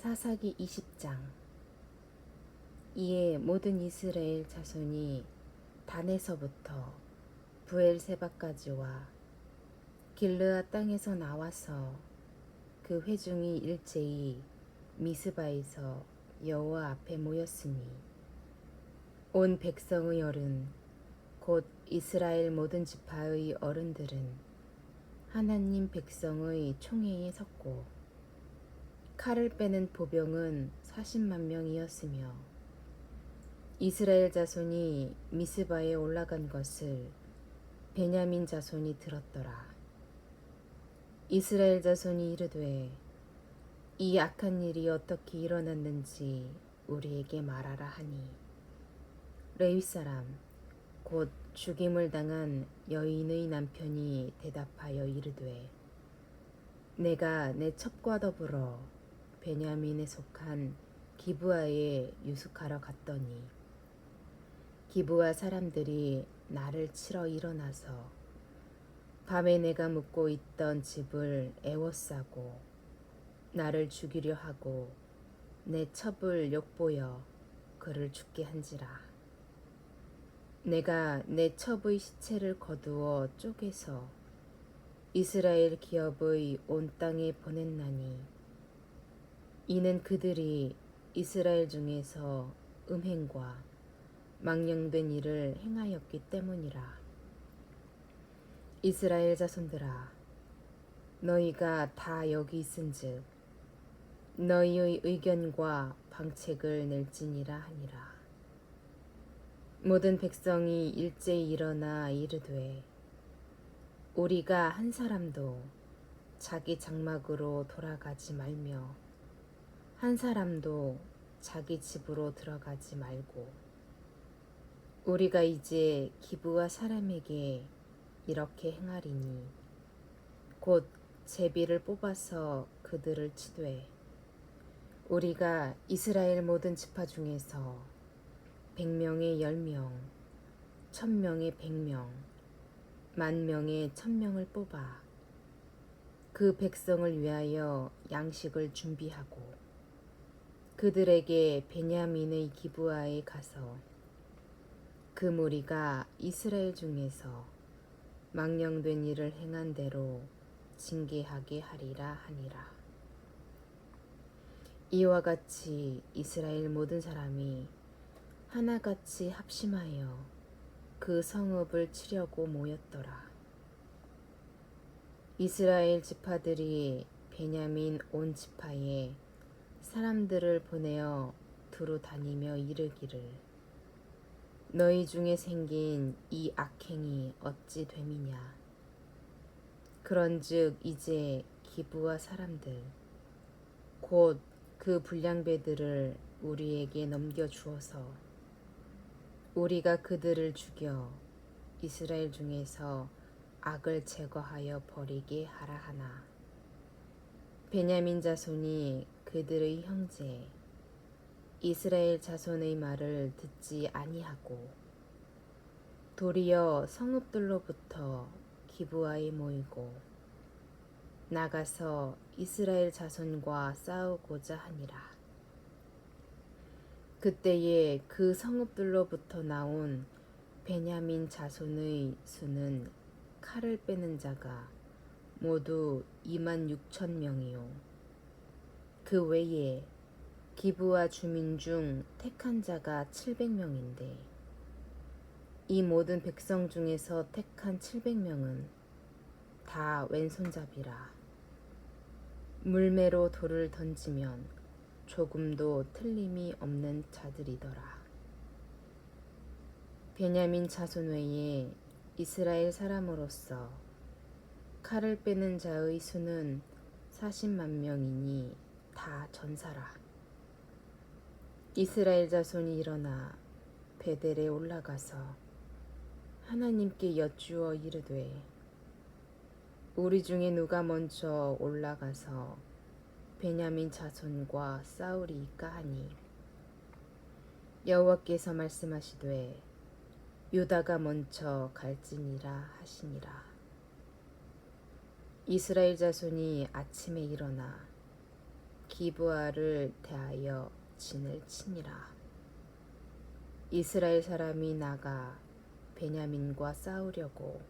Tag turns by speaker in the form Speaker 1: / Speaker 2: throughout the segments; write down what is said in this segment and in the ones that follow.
Speaker 1: 사사기 20장. 이에 모든 이스라엘 자손이 단에서부터 부엘세바까지와 길르아 땅에서 나와서 그 회중이 일제히 미스바에서 여호와 앞에 모였으니 온 백성의 어른 곧 이스라엘 모든 지파의 어른들은 하나님 백성의 총회에 섰고 칼을 빼는 보병은 40만 명이었으며 이스라엘 자손이 미스바에 올라간 것을 베냐민 자손이 들었더라. 이스라엘 자손이 이르되 이 악한 일이 어떻게 일어났는지 우리에게 말하라 하니 레위 사람 곧 죽임을 당한 여인의 남편이 대답하여 이르되 내가 내 첩과 더불어 베냐민에 속한 기브아에 유숙하러 갔더니 기브아 사람들이 나를 치러 일어나서 밤에 내가 묵고 있던 집을 애워싸고 나를 죽이려 하고 내 첩을 욕보여 그를 죽게 한지라. 내가 내 첩의 시체를 거두어 쪼개서 이스라엘 기업의 온 땅에 보냈나니 이는 그들이 이스라엘 중에서 음행과 망령된 일을 행하였기 때문이라. 이스라엘 자손들아, 너희가 다 여기 있은즉 너희의 의견과 방책을 낼지니라 하니라. 모든 백성이 일제히 일어나 이르되 우리가 한 사람도 자기 장막으로 돌아가지 말며 한 사람도 자기 집으로 들어가지 말고 우리가 이제 기부와 사람에게 이렇게 행하리니 곧 제비를 뽑아서 그들을 치되 우리가 이스라엘 모든 지파 중에서 백명의 열명, 천명의 백명, 만명의 천명을 뽑아 그 백성을 위하여 양식을 준비하고 그들에게 베냐민의 기부하에 가서 그 무리가 이스라엘 중에서 망령된 일을 행한 대로 징계하게 하리라 하니라. 이와 같이 이스라엘 모든 사람이 하나같이 합심하여 그 성읍을 치려고 모였더라. 이스라엘 지파들이 베냐민 온 지파에 사람들을 보내어 두루 다니며 이르기를 너희 중에 생긴 이 악행이 어찌 됨이냐? 그런즉 이제 기부와 사람들 곧 그 불량배들을 우리에게 넘겨 주어서 우리가 그들을 죽여 이스라엘 중에서 악을 제거하여 버리게 하라 하나. 베냐민 자손이 그들의 형제 이스라엘 자손의 말을 듣지 아니하고 도리어 성읍들로부터 기부하에 모이고 나가서 이스라엘 자손과 싸우고자 하니라. 그때에 그 성읍들로부터 나온 베냐민 자손의 수는 칼을 빼는 자가 모두 2만 6천 명이요. 그 외에 기부와 주민 중 택한 자가 700명인데 이 모든 백성 중에서 택한 700명은 다 왼손잡이라. 물매로 돌을 던지면 조금도 틀림이 없는 자들이더라. 베냐민 자손 외에 이스라엘 사람으로서 칼을 빼는 자의 수는 40만 명이니 다 전사라. 이스라엘 자손이 일어나 베델에 올라가서 하나님께 여쭈어 이르되 우리 중에 누가 먼저 올라가서 베냐민 자손과 싸우리이까 하니 여호와께서 말씀하시되 유다가 먼저 갈지니라 하시니라 이스라엘 자손이 아침에 일어나 기부아를 대하여 진을 치니라. 이스라엘 사람이 나가 베냐민과 싸우려고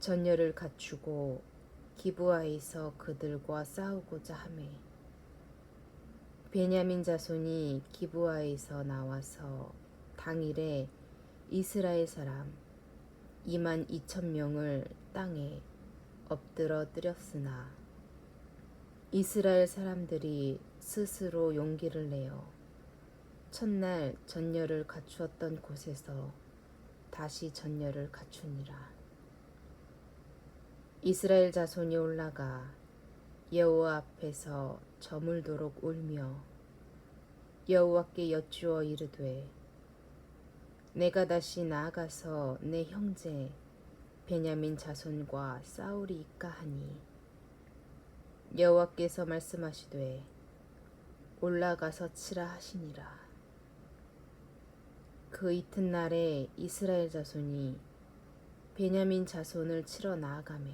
Speaker 1: 전열을 갖추고 기부아에서 그들과 싸우고자 하매 베냐민 자손이 기부아에서 나와서 당일에 이스라엘 사람 2만 2천 명을 땅에 엎드러 뜨렸으나 이스라엘 사람들이 스스로 용기를 내어 첫날 전열을 갖추었던 곳에서 다시 전열을 갖추니라. 이스라엘 자손이 올라가 여호와 앞에서 저물도록 울며 여호와께 여쭈어 이르되 내가 다시 나아가서 내 형제 베냐민 자손과 싸우리이까 하니 여호와께서 말씀하시되 올라가서 치라 하시니라. 그 이튿날에 이스라엘 자손이 베냐민 자손을 치러 나아가매.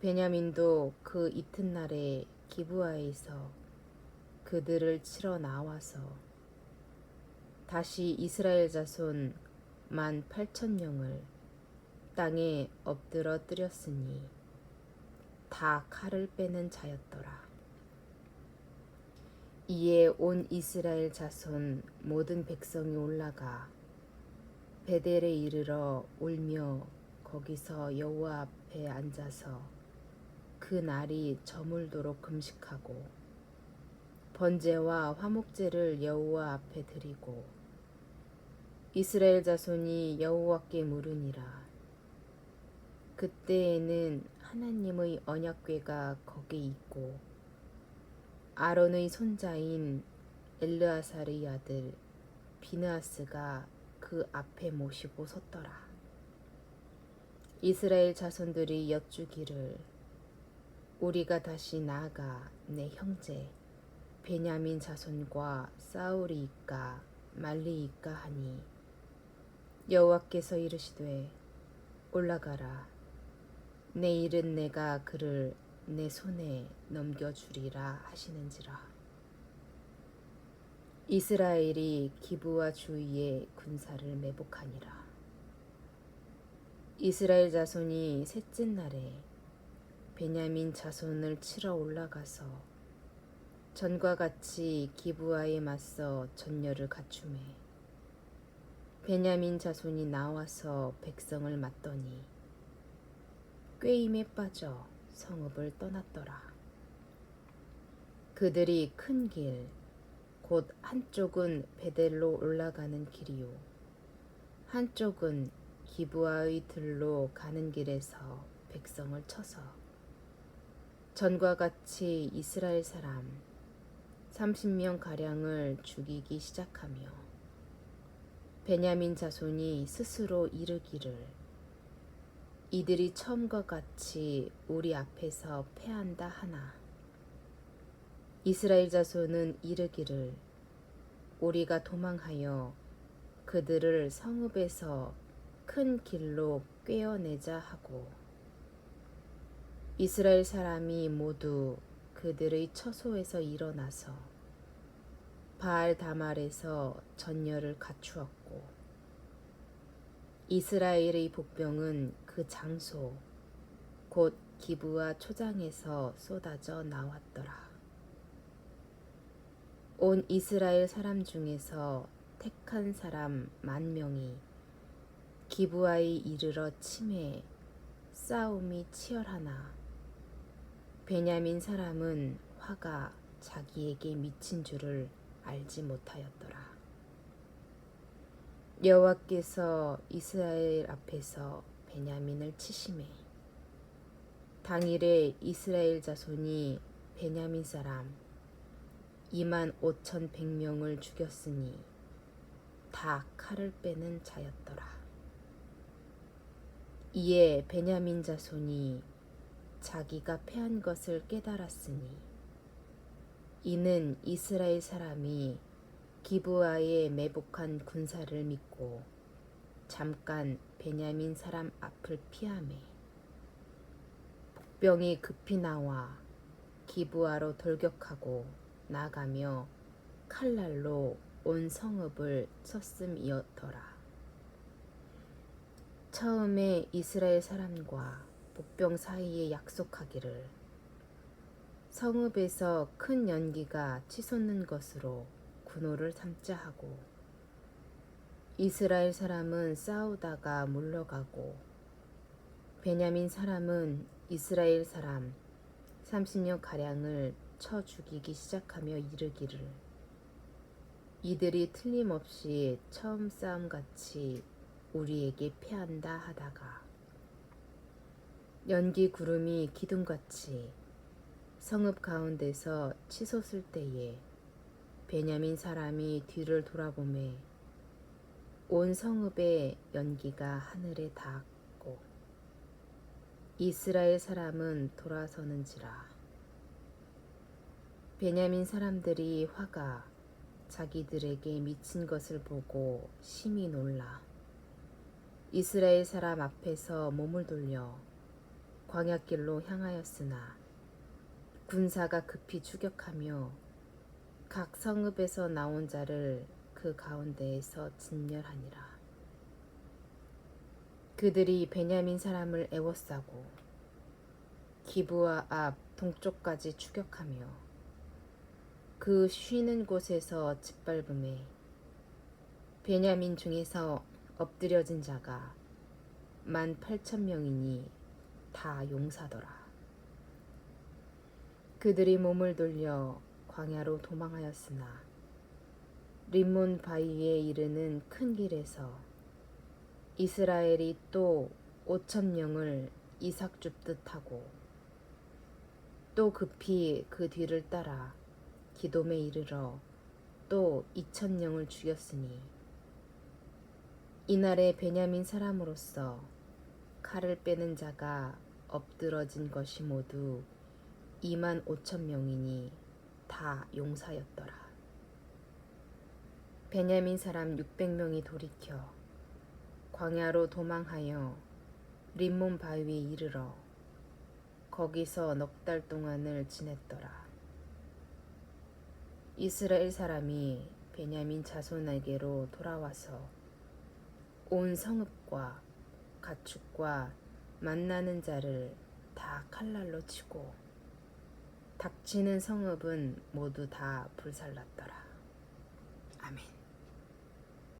Speaker 1: 베냐민도 그 이튿날에 기부아에서 그들을 치러 나와서 다시 이스라엘 자손 만 팔천 명을 땅에 엎드러 뜨렸으니 다 칼을 빼는 자였더라. 이에 온 이스라엘 자손 모든 백성이 올라가 베델에 이르러 울며 거기서 여호와 앞에 앉아서 그 날이 저물도록 금식하고 번제와 화목제를 여호와 앞에 드리고 이스라엘 자손이 여호와께 물으니라 그때에는 하나님의 언약궤가 거기 있고 아론의 손자인 엘르아살의 아들 비느하스가 그 앞에 모시고 섰더라. 이스라엘 자손들이 여쭈기를 우리가 다시 나아가 내 형제 베냐민 자손과 싸우리이까 말리이까 하니 여호와께서 이르시되 올라가라 내 일은 내가 그를 내 손에 넘겨주리라 하시는지라. 이스라엘이 기부와 주위에 군사를 매복하니라. 이스라엘 자손이 셋째 날에 베냐민 자손을 치러 올라가서 전과 같이 기부아에 맞서 전열을 갖추매 베냐민 자손이 나와서 백성을 맞더니 꾀임에 빠져 성읍을 떠났더라. 그들이 큰 길, 곧 한쪽은 베델로 올라가는 길이요. 한쪽은 기부아의 들로 가는 길에서 백성을 쳐서 전과 같이 이스라엘 사람 30명 가량을 죽이기 시작하며 베냐민 자손이 스스로 이르기를 이들이 처음과 같이 우리 앞에서 패한다 하나. 이스라엘 자손은 이르기를 우리가 도망하여 그들을 성읍에서 큰 길로 꿰어내자 하고 이스라엘 사람이 모두 그들의 처소에서 일어나서 바알 다말에서 전열을 갖추었고 이스라엘의 복병은 그 장소 곧 기부와 초장에서 쏟아져 나왔더라. 온 이스라엘 사람 중에서 택한 사람 만 명이 기부아에 이르러 침해 싸움이 치열하나 베냐민 사람은 화가 자기에게 미친 줄을 알지 못하였더라. 여호와께서 이스라엘 앞에서 베냐민을 치심해 당일에 이스라엘 자손이 베냐민 사람 2만 5천 100명을 죽였으니 다 칼을 빼는 자였더라. 이에 베냐민 자손이 자기가 패한 것을 깨달았으니 이는 이스라엘 사람이 기부아에 매복한 군사를 믿고 잠깐 베냐민 사람 앞을 피하매 복병이 급히 나와 기부하러 돌격하고 나가며 칼날로 온 성읍을 쳤음이었더라. 처음에 이스라엘 사람과 복병 사이에 약속하기를 성읍에서 큰 연기가 치솟는 것으로 군호를 삼자 하고 이스라엘 사람은 싸우다가 물러가고 베냐민 사람은 이스라엘 사람 30여 가량을 쳐 죽이기 시작하며 이르기를. 이들이 틀림없이 처음 싸움 같이 우리에게 패한다 하다가 연기 구름이 기둥같이 성읍 가운데서 치솟을 때에 베냐민 사람이 뒤를 돌아보매 온 성읍의 연기가 하늘에 닿았고 이스라엘 사람은 돌아서는지라. 베냐민 사람들이 화가 자기들에게 미친 것을 보고 심히 놀라. 이스라엘 사람 앞에서 몸을 돌려 광야길로 향하였으나 군사가 급히 추격하며 각 성읍에서 나온 자를 그 가운데에서 진멸하니라. 그들이 베냐민 사람을 애워싸고 기부와 앞 동쪽까지 추격하며 그 쉬는 곳에서 짓밟음에 베냐민 중에서 엎드려진 자가 만 팔천 명이니 다 용사더라. 그들이 몸을 돌려 광야로 도망하였으나 림몬 바위에 이르는 큰 길에서 이스라엘이 또 오천 명을 이삭 줍듯 하고 또 급히 그 뒤를 따라 기돔에 이르러 또 이천 명을 죽였으니 이날에 베냐민 사람으로서 칼을 빼는 자가 엎드러진 것이 모두 2만 5천 명이니 다 용사였더라. 베냐민 사람 600명이 돌이켜 광야로 도망하여 림몬 바위에 이르러 거기서 넉 달 동안을 지냈더라. 이스라엘 사람이 베냐민 자손에게로 돌아와서 온 성읍과 가축과 만나는 자를 다 칼날로 치고 닥치는 성읍은 모두 다 불살랐더라. 아멘.